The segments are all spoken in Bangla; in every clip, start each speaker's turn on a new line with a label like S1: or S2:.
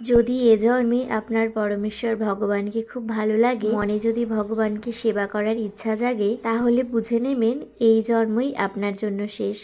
S1: যদি এ জন্মে আপনার পরমেশ্বর ভগবানকে খুব ভালো লাগে, মনে যদি ভগবানকে সেবা করার ইচ্ছা জাগে, তাহলে বুঝে নেবেন এই জন্মই আপনার জন্য শেষ।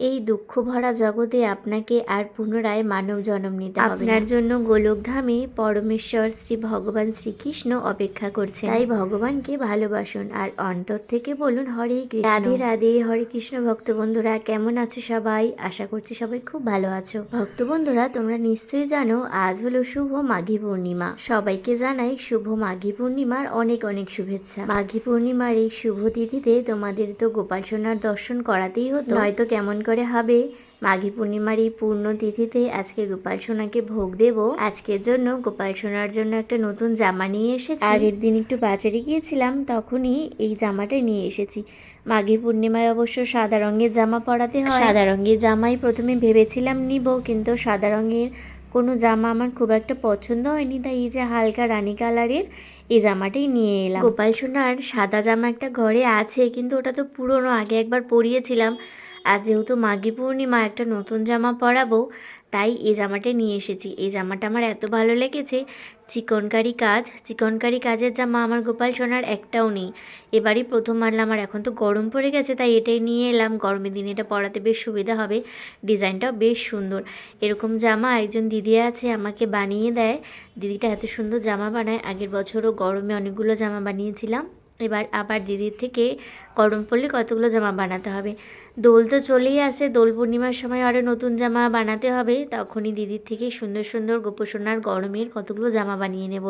S1: এই দুঃখ ভরা জগতে আপনাকে আর পুনরায় মানব জন্ম নিতে হবে আপনার জন্য গোলকধামে পরমেশ্বর শ্রী ভগবান শ্রীকৃষ্ণ অপেক্ষা করছে তাই ভগবানকে ভালোবাসুন আর অন্তর থেকে বলুন হরে কৃষ্ণ। রাধে রাধে হরে কৃষ্ণ ভক্ত বন্ধুরা কেমন আছো সবাই? আশা করছি সবাই খুব ভালো আছো। ভক্ত বন্ধুরা তোমরা নিশ্চয়ই জানো আজ হলো শুভ মাঘী পূর্ণিমা। সবাইকে জানাই শুভ মাঘী পূর্ণিমার অনেক অনেক শুভেচ্ছা। মাঘী পূর্ণিমার এই শুভ তিথিতে তোমাদের তো গোপাল সোনার দর্শন করাতেই হতো। হয়তো কেমন করে হবে। মাঘী পূর্ণিমার এই পূর্ণ তিথিতে আজকে গোপাল সোনাকে ভোগ দেব। আজকের জন্য গোপাল সোনার জন্য একটা নতুন জামা নিয়ে এসেছি। আগের দিন একটু বাজারে গিয়েছিলাম তখনই এই জামাটা নিয়ে এসেছি। মাঘী পূর্ণিমায় অবশ্য সাদা রঙের জামা পরাতে হয়। সাদা রঙের জামাই প্রথমে ভেবেছিলাম নিব কিন্তু সাদা রঙের কোনো জামা আমার খুব একটা পছন্দ হয়নি তাই এই যে হালকা রানী কালারের এই জামাটাই নিয়ে এলাম। গোপাল সোনার সাদা জামা একটা ঘরে আছে কিন্তু ওটা তো পুরনো আগে একবার পরিয়েছিলাম। আর যেহেতু মাঘী পূর্ণিমা একটা নতুন জামা পরাবো, তাই এই জামাটা নিয়ে এসেছি। এই জামাটা আমার এত ভালো লেগেছে। চিকনকারি কাজ, চিকনকারি কাজের জামা আমার গোপাল সোনার একটাও নেই। এবারই প্রথম মানলাম আর এখন তো গরম পড়ে গেছে, তাই এটাই নিয়ে এলাম। গরমের দিনে এটা পরাতে বেশ সুবিধা হবে। ডিজাইনটাও বেশ সুন্দর। এরকম জামা একজন দিদি আছে, আমাকে বানিয়ে দেয়। দিদিটা এত সুন্দর জামা বানায়। আগের বছরও গরমে অনেকগুলো জামা বানিয়েছিলাম। এবার আবার দিদির থেকে গরম পড়লে কতগুলো জামা বানাতে হবে। দোল তো চলেই আসে দোল পূর্ণিমার সময় আরও নতুন জামা বানাতে হবে। তখনই দিদির থেকে সুন্দর সুন্দর গোপসোনার গরমের কতগুলো জামা বানিয়ে নেব।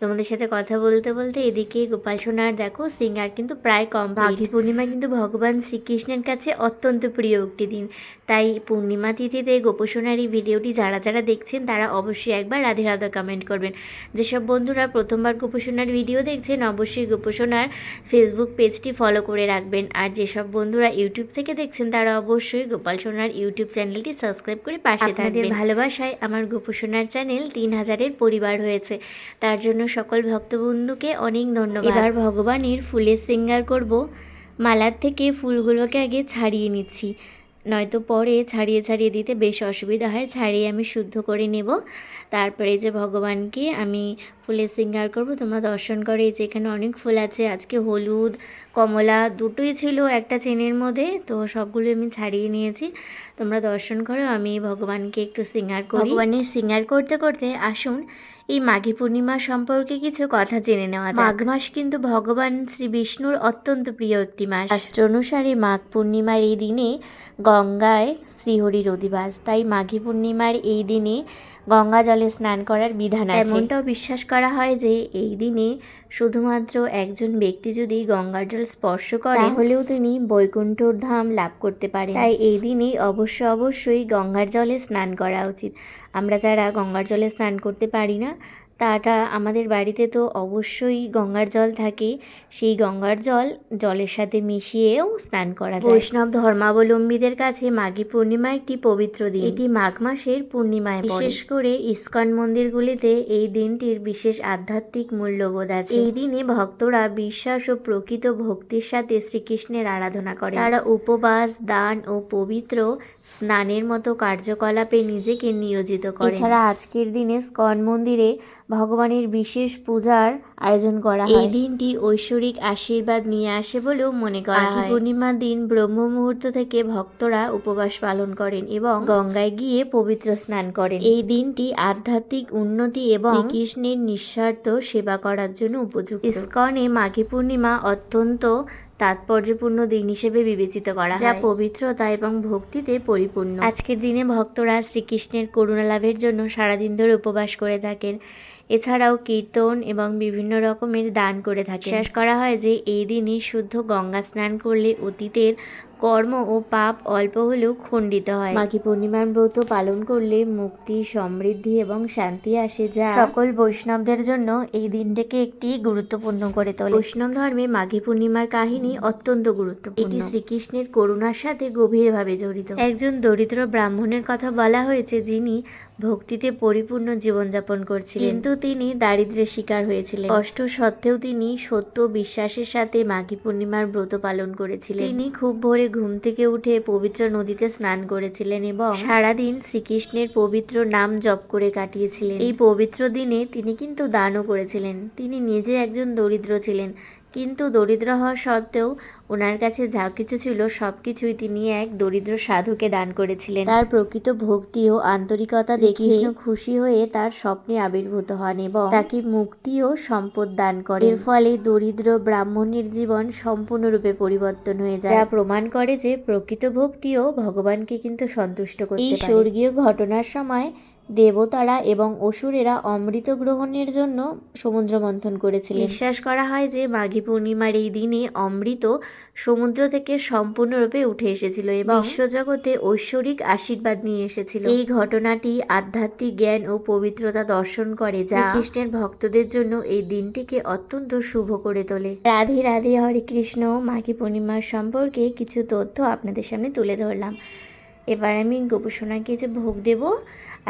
S1: তোমাদের সাথে কথা বলতে বলতে এদিকে গোপাল সোনার দেখো সিঙ্গার কিন্তু প্রায় কম মাঘী পূর্ণিমা কিন্তু ভগবান শ্রীকৃষ্ণের কাছে অত্যন্ত প্রিয় একটি দিন। তাই পূর্ণিমা তিথিতে গোপসোনার এই ভিডিওটি যারা যারা দেখছেন তারা অবশ্যই একবার রাধে রাধা কমেন্ট করবেন। যেসব বন্ধুরা প্রথমবার গোপসোনার ভিডিও দেখছেন অবশ্যই গোপসোনার ফেসবুক পেজটি ফলো করে রাখবেন। আর যেসব বন্ধুরা ইউটিউব থেকে দেখছেন তারা অবশ্যই গোপাল সোনার ইউটিউব চ্যানেলটি সাবস্ক্রাইব করে পাশে থাকবেন। ভালোবাসায় আমার গোপসোনার চ্যানেল তিন হাজারের পরিবার হয়েছে। তার জন্য সকল ভক্তবন্ধুকে অনেক ধন্যবাদ। এবার ভগবানের ফুলের সিঙ্গার করব। মালার থেকে ফুলগুলোকে আগে ছাড়িয়ে নিচ্ছি। নয়তো পরে ছাড়িয়ে ছাড়িয়ে দিতে বেশ অসুবিধা হয় ছাড়িয়ে আমি শুদ্ধ করে নেব। তারপরে যে ভগবানকে আমি ফুলের সিঙ্গার করব তোমরা দর্শন করে। এই যে এখানে অনেক ফুল আছে আজকে হলুদ কমলা দুটোই ছিল একটা চেনের মধ্যে তো সবগুলো আমি ছাড়িয়ে নিয়েছি। তোমরা দর্শন করো আমি ভগবানকে একটু সিঙ্গার করি। ভগবানের সিঙ্গার করতে করতে আসুন এই মাঘী পূর্ণিমা সম্পর্কে কিছু কথা জেনে নেওয়া যাক। মাঘ মাস কিন্তু ভগবান শ্রী বিষ্ণুর অত্যন্ত প্রিয় একটি মাস। শাস্ত্র অনুসারে মাঘ পূর্ণিমার এই দিনে গঙ্গায় শ্রীহরির অধিবাস তাই মাঘী পূর্ণিমার এই দিনে গঙ্গা জলে স্নান করার বিধান আছে। এমনটাও বিশ্বাস করা হয় যে এই দিনে শুধুমাত্র একজন ব্যক্তি যদি গঙ্গার জল স্পর্শ করে, তাহলেও তিনি বৈকুণ্ঠর ধাম লাভ করতে পারে তাই এই দিনে অবশ্য অবশ্যই গঙ্গার জলে স্নান করা উচিত। আমরা যারা গঙ্গার জলে স্নান করতে পারি না তাটা আমাদের বাড়িতে তো অবশ্যই গঙ্গার জল থাকে। সেই গঙ্গার জল জলের সাথে মিশিয়েও স্নান করা যায়। বৈষ্ণব ধর্মাবলম্বীদের কাছে মাঘী পূর্ণিমা একটি পবিত্র দিন। এটি মাঘ মাসের পূর্ণিমায় বিশেষ করে ইস্কন মন্দিরগুলিতে এই দিনটির বিশেষ আধ্যাত্মিক মূল্যবোধ আছে। এই দিনে ভক্তরা বিশ্বাস ও প্রকৃত ভক্তির সাথে শ্রীকৃষ্ণের আরাধনা করে। তারা উপবাস দান ও পবিত্র স্নানের মতো কার্যকলাপে নিজেকে নিয়োজিত করে। এছাড়া আজকের দিনে স্কন মন্দিরে ভগবানের বিশেষ পূজার আয়োজন করা হয়। এই দিনটি ঐশ্বরিক আশীর্বাদ নিয়ে আসে বলেও মনে করা হয়। পূর্ণিমার দিন ব্রহ্ম মুহূর্ত থেকে ভক্তরা উপবাস পালন করেন এবং গঙ্গায় গিয়ে পবিত্র স্নান করেন। এই দিনটি আধ্যাত্মিক উন্নতি এবং শ্রীকৃষ্ণের নিঃস্বার্থ সেবা করার জন্য উপযুক্ত। ইস্কনে মাঘী পূর্ণিমা অত্যন্ত তাৎপর্যপূর্ণ দিন হিসেবে বিবেচিত করা যা পবিত্রতা এবং ভক্তিতে পরিপূর্ণ। আজকের দিনে ভক্তরা শ্রীকৃষ্ণের করুণা লাভের জন্য সারাদিন ধরে উপবাস করে থাকেন। এছাড়াও কীর্তন এবং বিভিন্ন রকমের দান করে থাকে বিশ্বাস করা হয় যে এই দিনই শুদ্ধ গঙ্গা স্নান করলে অতীতের কর্ম ও পাপ অল্প হলেও খণ্ডিত হয়। মাঘী পূর্ণিমার ব্রত পালন করলে মুক্তি সমৃদ্ধি এবং শান্তি আসে যা সকল বৈষ্ণবদের জন্য এই দিনটাকে একটি গুরুত্বপূর্ণ করে তোলে। বৈষ্ণব ধর্মে মাঘী পূর্ণিমার কাহিনী অত্যন্ত গুরুত্বপূর্ণ। এটি শ্রীকৃষ্ণের করুণার সাথে গভীরভাবে জড়িত। একজন দরিদ্র ব্রাহ্মণের কথা বলা হয়েছে যিনি ভক্তিতে পরিপূর্ণ জীবনযাপন করছিলেন। কিন্তু তিনি দারিদ্রের শিকার হয়েছিলেন। কষ্ট সত্ত্বেও তিনি সত্য বিশ্বাসের সাথে মাঘী পূর্ণিমার ব্রত পালন করেছিলেন। তিনি খুব ভোরে ঘুম থেকে উঠে পবিত্র নদীতে স্নান করেছিলেন এবং সারাদিন শ্রীকৃষ্ণের পবিত্র নাম জপ করে কাটিয়েছিলেন। এই পবিত্র দিনে তিনি কিন্তু দানও করেছিলেন। তিনি নিজে একজন দরিদ্র ছিলেন। কিন্তু দরিদ্র হওয়া সত্ত্বেও ওনার কাছে যা কিছু ছিল সব কিছুই তিনি এক দরিদ্র সাধুকে দান করেছিলেন। তার প্রকৃত ভক্তি ও আন্তরিকতা দেখে কৃষ্ণ খুশি হয়ে তার স্বপ্নে আবির্ভূত হন এবং তাকে মুক্তি ও সম্পদ দান করে এর ফলে দরিদ্র ব্রাহ্মণের জীবন সম্পূর্ণরূপে পরিবর্তন হয়ে যায়। যা প্রমাণ করে যে প্রকৃত ভক্তিও ভগবানকে কিন্তু সন্তুষ্ট করতে এই স্বর্গীয় ঘটনার সময় দেবতারা এবং অসুরেরা অমৃত গ্রহণের জন্য সমুদ্র মন্থন করেছিলেন। বিশ্বাস করা হয় যে মাঘী পূর্ণিমার এই দিনে অমৃত সমুদ্র থেকে সম্পূর্ণরূপে উঠে এসেছিল এবং বিশ্বজগতে ঐশ্বরিক আশীর্বাদ নিয়ে এসেছিল। এই ঘটনাটি আধ্যাত্মিক জ্ঞান ও পবিত্রতা দর্শন করে যা কৃষ্ণের ভক্তদের জন্য এই দিনটিকে অত্যন্ত শুভ করে তোলে। রাধে রাধে হরে কৃষ্ণ। মাঘী পূর্ণিমার সম্পর্কে কিছু তথ্য আপনাদের সামনে তুলে ধরলাম। এবার আমি গোপসোনাকে যে ভোগ দেব,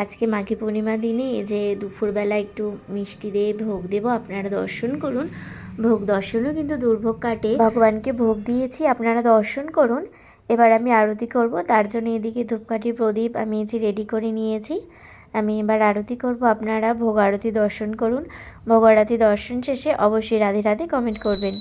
S1: আজকে মাঘী পূর্ণিমা দিনে যে দুপুরবেলা একটু মিষ্টি দিয়ে ভোগ দেব, আপনারা দর্শন করুন। ভোগ দর্শনও কিন্তু দুর্ভোগ কাটে। ভগবানকে ভোগ দিয়েছি, আপনারা দর্শন করুন। এবার আমি আরতি করব, তার জন্য এদিকে ধূপকাঠি প্রদীপ আমি যে রেডি করে নিয়েছি। আমি এবার আরতি করব, আপনারা ভোগ আরতি দর্শন করুন। ভোগ আরতি দর্শন শেষে অবশ্যই রাধে রাধে কমেন্ট করবেন।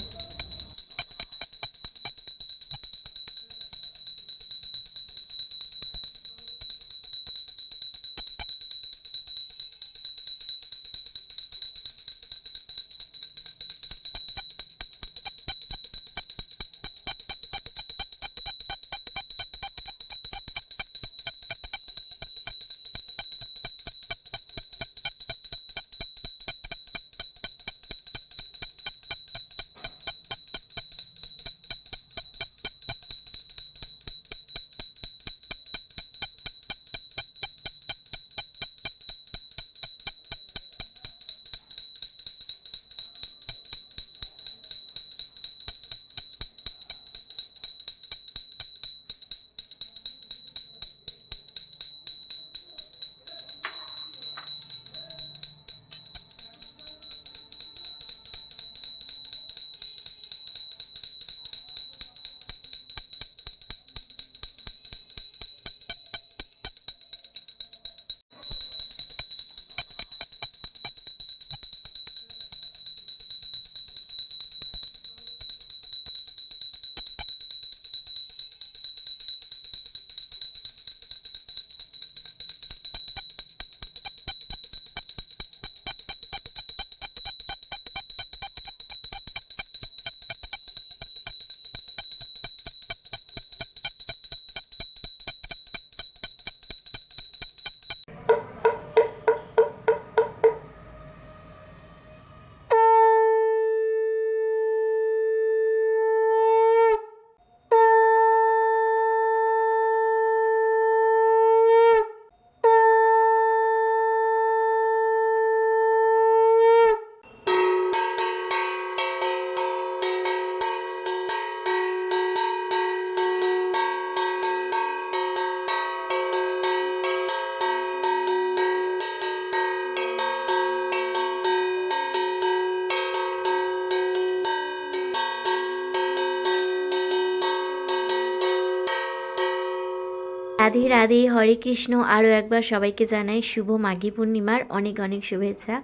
S1: রাধে রাধে হরে কৃষ্ণ। আরও একবার সবাইকে জানাই শুভ মাঘী পূর্ণিমার অনেক অনেক শুভেচ্ছা।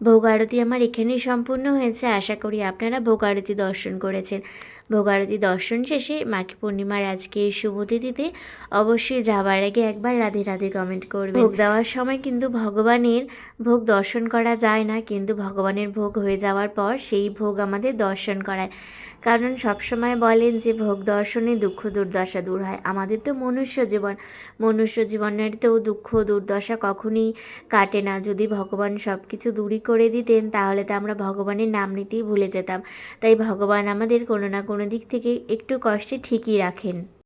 S1: ভোগ আরতি আমার এখানেই সম্পূর্ণ হয়েছে। আশা করি আপনারা ভোগ আরতি দর্শন করেছেন। ভোগ আরতি দর্শন শেষে মাঘী পূর্ণিমার আজকে এই শুভ অবশ্যই যাওয়ার আগে একবার রাধে রাধে কমেন্ট করবে ভোগ দেওয়ার সময় কিন্তু ভগবানের ভোগ দর্শন করা যায় না, কিন্তু ভগবানের ভোগ হয়ে যাওয়ার পর সেই ভোগ আমাদের দর্শন করায়। কারণ সবসময় বলেন যে ভোগ দর্শনে দুঃখ দুর্দশা দূর হয়। আমাদের তো মনুষ্য জীবন। মনুষ্য জীবনের তো দুঃখ দুর্দশা কখনই কাটে না। যদি ভগবান সব কিছু দূরই করে দিতেন, তাহলে তো আমরা ভগবানের নাম নিতেই ভুলে যেতাম। তাই ভগবান আমাদের কোনো না কোনো দিক থেকে একটু কষ্টে ঠিকই রাখেন।